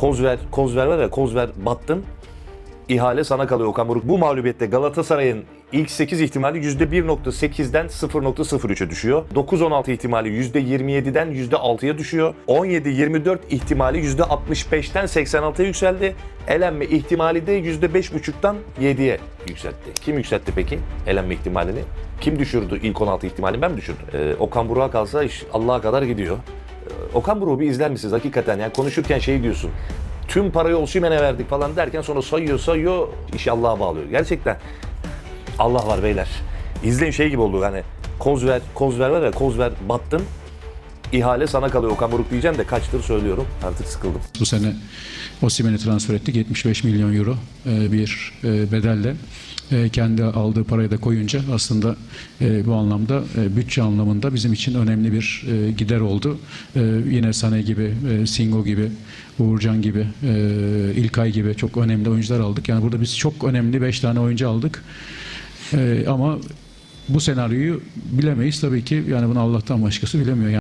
Kozver, Kozver var ya Kozver battın. İhale sana kalıyor Okan Buruk. Bu mağlubiyette Galatasaray'ın ilk 8 ihtimali %1.8'den 0.03'e düşüyor. 9-16 ihtimali %27'den %6'ya düşüyor. 17-24 ihtimali %65'ten 86'ya yükseldi. Elenme ihtimali de %5.5'tan 7'ye yükseltti. Kim yükseltti peki elenme ihtimalini? Kim düşürdü ilk 16 ihtimalini? Ben mi düşürdüm? Ee, Okan Buruk'a kalsa iş Allah'a kadar gidiyor. Okan Buruk'u bir izler misiniz hakikaten? Yani konuşurken şey diyorsun. Tüm parayı Osimhen'e verdik falan derken sonra sayıyor sayıyor iş Allah'a bağlıyor. Gerçekten Allah var beyler. İzleyin şey gibi oldu hani Kozver, Kozver var ya Kozver battın. İhale sana kalıyor Okan Buruk diyeceğim de kaçtır söylüyorum. Artık sıkıldım. Bu sene Osimhen'i transfer ettik. 75 milyon euro e, bir e, bedelle. E, Kendi aldığı parayı da koyunca aslında e, bu anlamda e, bütçe anlamında bizim için önemli bir e, gider oldu. E, Yine Sane gibi, e, Singo gibi, Uğurcan gibi, e, İlkay gibi çok önemli oyuncular aldık. Yani burada biz çok önemli 5 tane oyuncu aldık. E, Ama bu senaryoyu bilemeyiz tabii ki. Yani bunu Allah'tan başkası bilemiyor. Yani